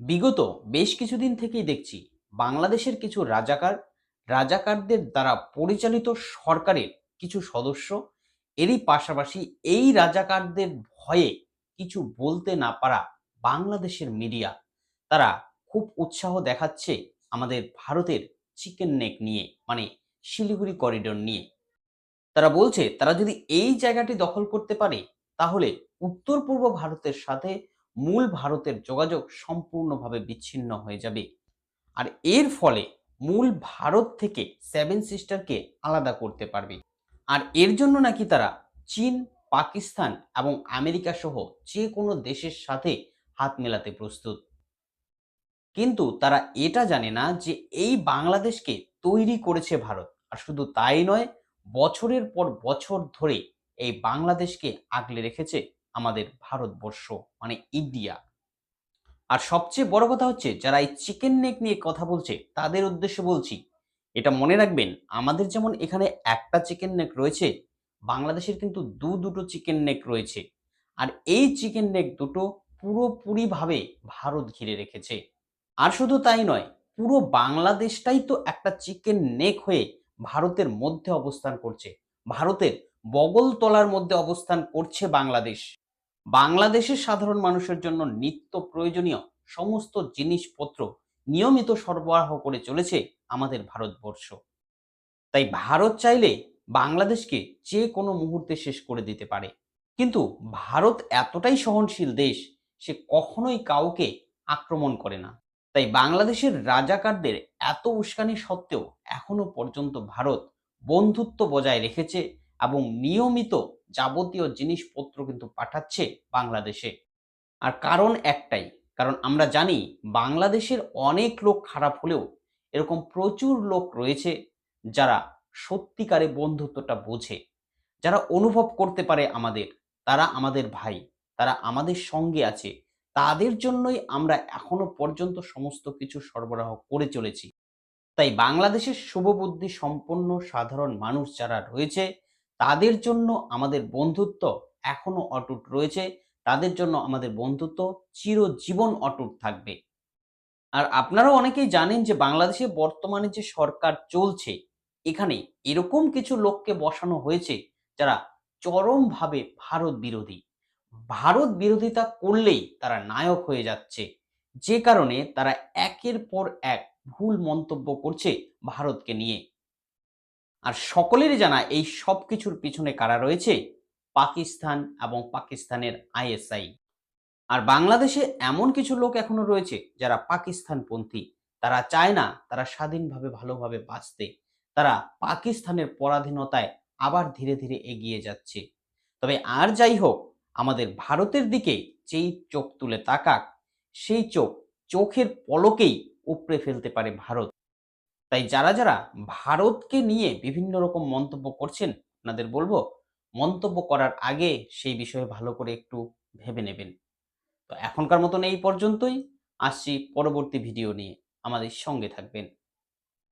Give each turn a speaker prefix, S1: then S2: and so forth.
S1: বিগত বেশ কিছুদিন থেকেই দেখছি বাংলাদেশের কিছু রাজাকার, রাজাকারদের দ্বারা পরিচালিত সরকারের কিছু সদস্য এরই পাশাপাশি এই রাজাকারদের ভয়ে কিছু বলতে না পারা বাংলাদেশের মিডিয়া। তারা খুব উৎসাহ দেখাচ্ছে আমাদের ভারতের চিকেন নেক নিয়ে মানে শিলিগুড়ি করিডোর নিয়ে। তারা বলছে, তারা যদি এই জায়গাটি দখল করতে পারে, তাহলে উত্তর পূর্ব ভারতের সাথে মূল ভারতের যোগাযোগ সম্পূর্ণভাবে বিচ্ছিন্ন হয়ে যাবে। আর এর ফলে মূল ভারত থেকে সেভেন সিস্টারকে আলাদা করতে পারবে। আর এর জন্য নাকি তারা চীন, পাকিস্তান এবং আমেরিকা সহ যে কোনো দেশের সাথে হাত মেলাতে প্রস্তুত। কিন্তু তারা এটা জানে না যে এই বাংলাদেশকে তৈরি করেছে ভারত। আর শুধু তাই নয়, বছরের পর বছর ধরে এই বাংলাদেশকে আগলে রেখেছে আমাদের ভারতবর্ষ মানে ইন্ডিয়া। আর সবচেয়ে বড় কথা হচ্ছে, যারা এই চিকেন নেক নিয়ে কথা বলছে, তাদের উদ্দেশ্যে বলছি, এটা মনে রাখবেন, আমাদের যেমন এখানে একটা চিকেন নেক রয়েছে, বাংলাদেশের কিন্তু দু দুটো চিকেন নেক রয়েছে। আর এই চিকেন নেক দুটো পুরোপুরিভাবে ভারত ঘিরে রেখেছে। আর শুধু তাই নয়, পুরো বাংলাদেশটাই তো একটা চিকেন নেক হয়ে ভারতের মধ্যে অবস্থান করছে। ভারতের বগল তলার মধ্যে অবস্থান করছে বাংলাদেশ। বাংলাদেশের সাধারণ মানুষের জন্য নিত্য প্রয়োজনীয় সমস্ত জিনিসপত্র নিয়মিত সরবরাহ করে চলেছে আমাদের ভারতবর্ষ। তাই ভারত চাইলে বাংলাদেশকে যে কোনো মুহূর্তে শেষ করে দিতে পারে। কিন্তু ভারত এতটাই সহনশীল দেশ, সে কখনোই কাউকে আক্রমণ করে না। তাই বাংলাদেশের রাজাকারদের এত উস্কানি সত্ত্বেও এখনও পর্যন্ত ভারত বন্ধুত্ব বজায় রেখেছে এবং নিয়মিত যাবতীয় জিনিসপত্র কিন্তু পাঠাচ্ছে বাংলাদেশে। আর কারণ একটাই, কারণ আমরা জানি বাংলাদেশের অনেক লোক খারাপ হলেও এরকম প্রচুর লোক রয়েছে যারা সত্যিকারে বন্ধুত্বটা বোঝে। যারা অনুভব করতে পারে আমাদের, তারা আমাদের ভাই, তারা আমাদের সঙ্গে আছে, তাদের জন্যই আমরা এখনও পর্যন্ত সমস্ত কিছু সরবরাহ করে চলেছি। তাই বাংলাদেশের শুভবুদ্ধি সম্পন্ন সাধারণ মানুষ যারা রয়েছে তাদের জন্য আমাদের বন্ধুত্ব এখনও অটুট রয়েছে। তাদের জন্য আমাদের বন্ধুত্ব চিরজীবন অটুট থাকবে। আর আপনারাও অনেকেই জানেন যে বাংলাদেশে বর্তমানে যে সরকার চলছে, এখানে এরকম কিছু লোককে বসানো হয়েছে যারা চরমভাবে ভারত বিরোধী। ভারত বিরোধিতা করলেই তারা নায়ক হয়ে যাচ্ছে। যে কারণে তারা একের পর এক ভুল মন্তব্য করছে ভারতকে নিয়ে। আর সকলেরই জানা এই সব কিছুর পিছনে কারা রয়েছে? পাকিস্তান এবং পাকিস্তানের আইএসআই। আর বাংলাদেশে এমন কিছু লোক এখনও রয়েছে যারা পাকিস্তানপন্থী। তারা চায় না তারা স্বাধীনভাবে ভালোভাবে বাঁচতে। তারা পাকিস্তানের পরাধীনতায় আবার ধীরে ধীরে এগিয়ে যাচ্ছে। তবে আর যাই হোক, আমাদের ভারতের দিকে যেই চোখ তুলে তাকাক, সেই চোখ চোখের পলকেই উপড়ে ফেলতে পারে ভারত। তাই যারা যারা ভারতকে নিয়ে বিভিন্ন রকম মন্তব্য করছেন, আপনাদের বলব মন্তব্য করার আগে সেই বিষয়ে ভালো করে একটু ভেবে নেবেন। তো এখনকার মতন এই পর্যন্তই। আসছি পরবর্তী ভিডিও নিয়ে। আমাদের সঙ্গে থাকবেন।